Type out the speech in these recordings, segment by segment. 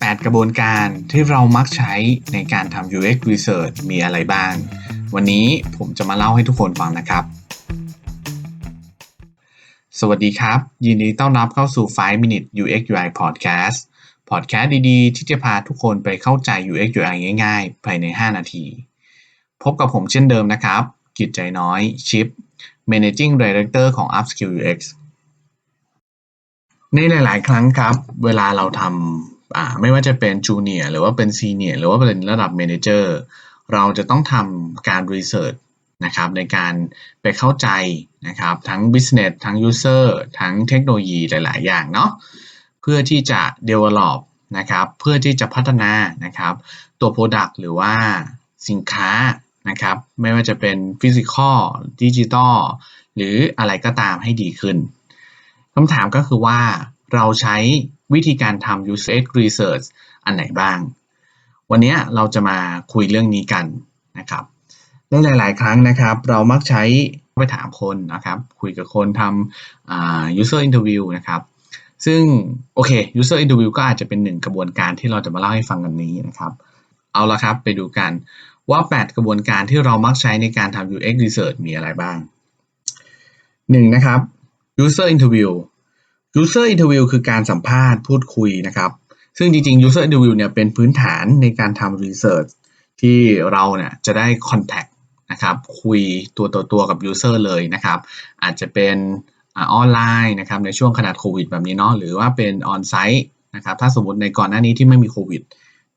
8 กระบวนการที่เรามักใช้ในการทำ UX Research มีอะไรบ้าง วันนี้ผมจะมาเล่าให้ทุกคนฟังนะครับ สวัสดีครับ ยินดีต้อนรับเข้าสู่ 5 Minute UX UI Podcast Podcast ดีๆ ที่จะพาทุกคนไปเข้าใจ UX UI ง่ายๆ ภายใน 5 นาที พบกับผมเช่นเดิมนะครับ กิจใจน้อยชิป Managing Director ของ Upskill UX ในหลาย ๆ ครั้งครับ เวลาเราทำ อ่าไม่ว่าจะเป็นจูเนียร์หรือว่าเป็นซีเนียร์หรือว่าเป็นระดับ Manager เราจะต้องทำการ Research นะครับในการไปเข้าใจนะครับทั้ง Business ทั้ง User ทั้งเทคโนโลยีหลาย ๆ อย่างเนาะเพื่อที่จะ develop นะครับเพื่อที่จะพัฒนานะครับตัว Product หรือว่าสินค้านะครับไม่ว่าจะเป็น Physical Digital หรืออะไรก็ตามให้ดีขึ้นคำถามก็คือว่าเราใช้ วิธีการทำ user research อันไหนบ้าง วันนี้เราจะมาคุยเรื่องนี้กันนะครับในหลาย ๆ ครั้งนะครับ เรามักใช้ไปถามคนนะครับ คุยกับคนทำ user interview นะครับ ซึ่งโอเค user interview ก็อาจจะเป็นหนึ่งกระบวนการที่เราจะมาเล่าให้ฟังกันนี้นะครับ เอาละครับไปดูกันว่า 8 กระบวนการที่เรามักใช้ในการทำ UX research มีอะไรบ้าง 1. นะครับ user interview user interview คือการสัมภาษณ์พูดคุยนะครับ ซึ่งจริงๆ user interview เนี่ยเป็นพื้นฐานในการทำ research ที่เราเนี่ยจะได้ contact นะครับคุยตัวต่อตัวกับ user เลยนะครับ อาจจะเป็นออนไลน์นะครับในช่วงขนาดโควิดแบบนี้เนาะหรือว่าเป็นออนไซต์นะครับถ้าสมมติในก่อนหน้านี้ที่ไม่มีโควิด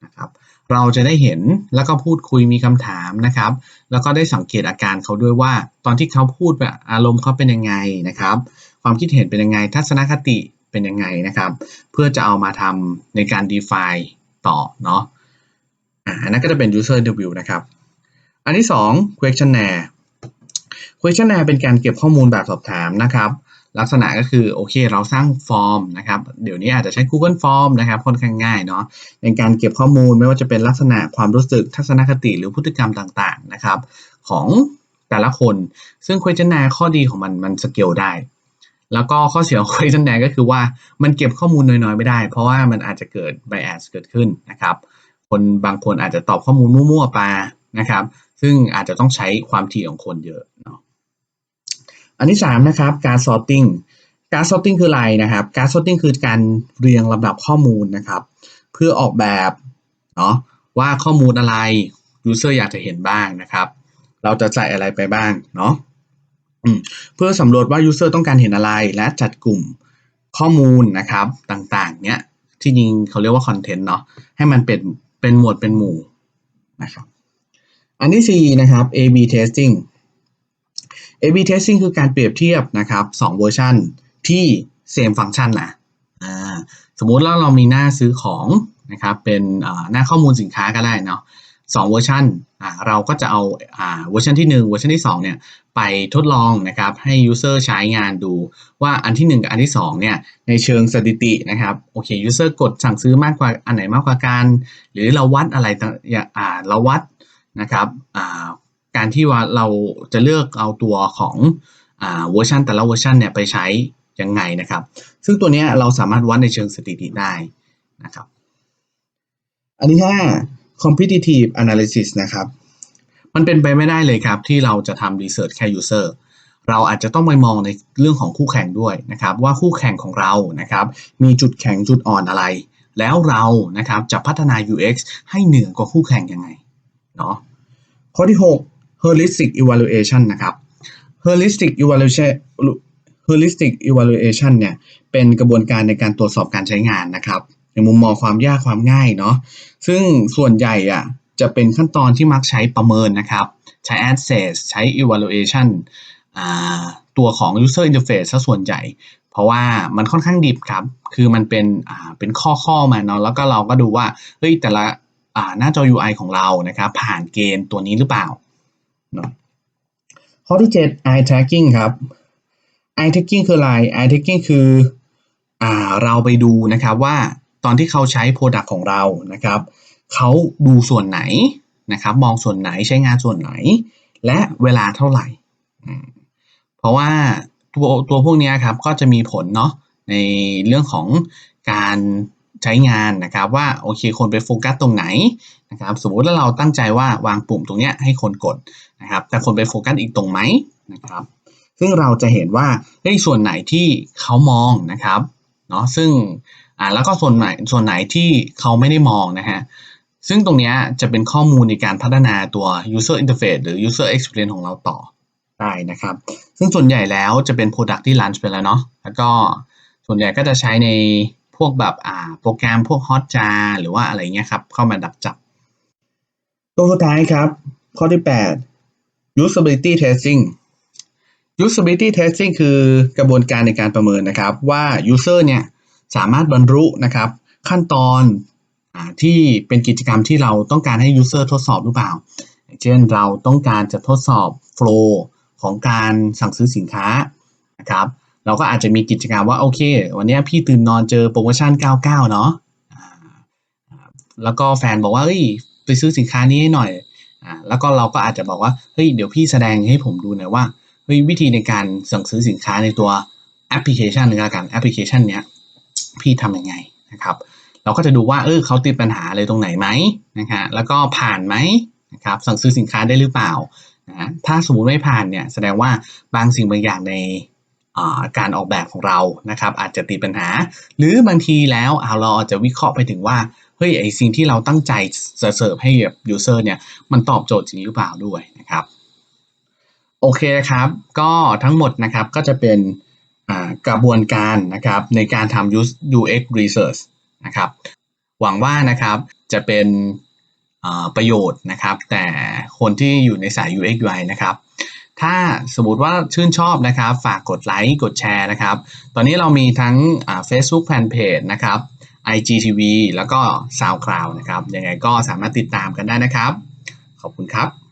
นะครับเราจะได้เห็นแล้วก็พูดคุยมีคำถามนะครับ แล้วก็ได้สังเกตอาการเขาด้วยว่า ตอนที่เขาพูดแบบอารมณ์เขาเป็นยังไงนะครับ ความคิดเห็นเป็นยังไง ทัศนคติเป็นยังไงนะครับ เพื่อจะเอามาทำในการ define ต่อเนาะอ่านั่นก็จะเป็น user interview นะครับ อันที่ 2 questionnaire questionnaire เป็นการเก็บข้อมูลแบบสอบถามนะครับลักษณะก็คือโอเคเราสร้างฟอร์มนะครับเดี๋ยวนี้อาจจะใช้ Google Form นะครับค่อนข้างง่ายเนาะในการเก็บข้อมูลไม่ว่าจะเป็นลักษณะความรู้สึกทัศนคติหรือพฤติกรรมต่างๆนะครับ ของแต่ละคน ซึ่ง questionnaire ข้อดีของมันมันสเกลได้ แล้วก็ข้อเสียของ questionnaire ก็คือว่ามันเก็บข้อมูลน้อยๆ ไม่ได้ เพราะว่ามันอาจจะเกิด bias เกิดขึ้นนะครับ คนบางคนอาจจะตอบข้อมูลมั่วๆไปนะครับ ซึ่งอาจจะต้องใช้ความถี่ของคนเยอะเนาะอันที่3นะครับการ sorting การ sorting คืออะไรนะครับ การ sorting คือการเรียงลำดับข้อมูลนะครับ เพื่อออกแบบเนาะว่าข้อมูลอะไร user อยากจะเห็นบ้างนะครับ เราจะใส่อะไรไปบ้างเนาะ เพื่อสำรวจว่า user ต้องการเห็นอะไรและจัดกลุ่มข้อมูลนะครับต่างๆ เนี้ยที่จริงเขาเรียกว่าคอนเทนต์เนาะให้มันเป็นเป็นหมวดเป็นหมู่นะครับอันที่ 4 นะครับ A/B testing A/B testing คือการเปรียบเทียบนะครับ2เวอร์ชันที่ same function นะสมมุติว่าเรามีหน้าซื้อของนะครับเป็นหน้าข้อมูลสินค้าก็ได้เนาะสองเวอร์ชันเราก็จะเอาอ่าเวอร์ชันที่ 1 เวอร์ชันที่2เนี่ย ไปทดลองนะครับให้ user ใช้งานดูว่าอันที่ 1 กับอันที่2เนี่ยในเชิงสถิตินะครับโอเค user กดสั่งซื้อมากกว่าอันไหนมากกว่ากัน หรือเราวัดอะไรต่างอ่าเราวัดนะครับอ่าการที่ว่าเราจะเลือกเอาตัวของอ่าเวอร์ชันแต่ละเวอร์ชันเนี่ยไปใช้ยังไงนะครับ ซึ่งตัวนี้เราสามารถวัดในเชิงสถิติได้นะครับ อันที่ 5 competitive analysis นะครับ มันเป็นไปไม่ได้เลยครับ ที่เราจะทำ research แค่ user เราอาจจะต้องไปมองในเรื่องของคู่แข่งด้วยนะครับ ว่าคู่แข่งของเรานะครับ มีจุดแข็งจุดอ่อนอะไร แล้วเรานะครับจะพัฒนา UX ให้เหนือกว่าคู่แข่งยังไงเนาะข้อที่ 6 holistic evaluation นะครับ holistic evaluation holistic evaluation เนี่ยเป็นกระบวนการในการตรวจสอบการใช้งานนะครับ ในมุมมองความยากความง่ายเนาะซึ่งส่วนใหญ่อะ จะเป็นขั้นตอนที่มักใช้ประเมินนะครับ ใช้ assess ใช้ evaluation ตัวของ user interface ซะส่วนใหญ่ เพราะว่ามันค่อนข้างดิบครับ คือมันเป็นเป็นข้อข้อมาเนาะแล้วก็เราก็ดูว่าเฮ้ยแต่ละหน้าจอ UI ของเรานะครับ ผ่านเกณฑ์ตัวนี้หรือเปล่าเนาะข้อที่ 7 eye tracking ครับ eye tracking คืออะไร eye tracking คืออเราไปดูนะครับว่าตอนที่เขาใช้ product ของเรานะครับ เขาดูส่วนไหนนะครับ มองส่วนไหนใช้งานส่วนไหน และเวลาเท่าไหร่ เพราะว่าตัวตัวพวกนี้ครับก็จะมีผลเนาะในเรื่องของการใช้งานนะครับว่าโอเคคนไปโฟกัสตรงไหนนะครับสมมติว่าเราตั้งใจว่าวางปุ่มตรงเนี้ยให้คนกดนะครับแต่คนไปโฟกัสอีกตรงไหมนะครับซึ่งเราจะเห็นว่าเฮ้ยส่วนไหนที่เขามองนะครับเนาะซึ่งอ่าแล้วก็ส่วนไหนส่วนไหนที่เขาไม่ได้มองนะฮะ ซึ่งตรงนี้จะเป็นข้อมูลในการพัฒนาตัว user interface หรือ user experience ของเราต่อได้นะครับ ซึ่งส่วนใหญ่แล้วจะเป็น product ที่ launch ไปแล้วเนาะ แล้วก็ส่วนใหญ่ก็จะใช้ในพวกแบบอ่าโปรแกรมพวก Hotjar หรือว่าอะไรเงี้ยครับ เข้ามาดักจับ ตัวสุดท้ายครับ ข้อที่ 8 usability testing usability testing คือกระบวนการในการประเมินนะครับ ว่า user เนี่ยสามารถบรรลุนะครับ ขั้นตอน ที่เป็นกิจกรรมที่เราต้องการให้ user ทดสอบหรือเปล่า เช่นเราต้องการจะทดสอบ flow ของการสั่งซื้อสินค้านะครับเราก็อาจจะมีกิจกรรมว่าโอเค วันนี้พี่ตื่นนอนเจอโปรโมชั่น 99 เนาะแล้วก็แฟนบอกว่าเฮ้ยไปซื้อสินค้านี้ให้หน่อยอ่าแล้วก็เราก็อาจจะบอกว่าเฮ้ยเดี๋ยวพี่แสดงให้ผมดูหน่อยว่าเฮ้ยวิธีในการสั่งซื้อสินค้าในตัวแอปพลิเคชันนึงละกันแอปพลิเคชันเนี้ยพี่ทำยังไงนะครับ เราก็จะดูว่าเออเขาติดปัญหาอะไรตรงไหนไหมนะฮะแล้วก็ผ่านไหมนะครับสั่งซื้อสินค้าได้หรือเปล่านะถ้าสมมุติไม่ผ่านเนี่ยแสดงว่าบางสิ่งบางอย่างในการออกแบบของเรานะครับอาจจะติดปัญหา หรือบางทีแล้วอ่าเราอาจจะวิเคราะห์ไปถึงว่าเฮ้ยไอสิ่งที่เราตั้งใจจะเสิร์ฟให้กับยูเซอร์เนี่ยมันตอบโจทย์จริงหรือเปล่าด้วยนะครับโอเคครับก็ทั้งหมดนะครับก็จะเป็นกระบวนการนะครับในการทำ UX research นะครับ หวังว่านะครับจะเป็นประโยชน์นะครับ แต่คนที่อยู่ในสาย UX UI นะครับ ถ้าสมมติว่าชื่นชอบนะครับ ฝากกดไลค์กดแชร์นะครับ ตอนนี้เรามีทั้ง Facebook Fanpage นะครับ IGTV แล้วก็ SoundCloud นะครับ ยังไงก็สามารถติดตามกันได้นะครับ ขอบคุณครับ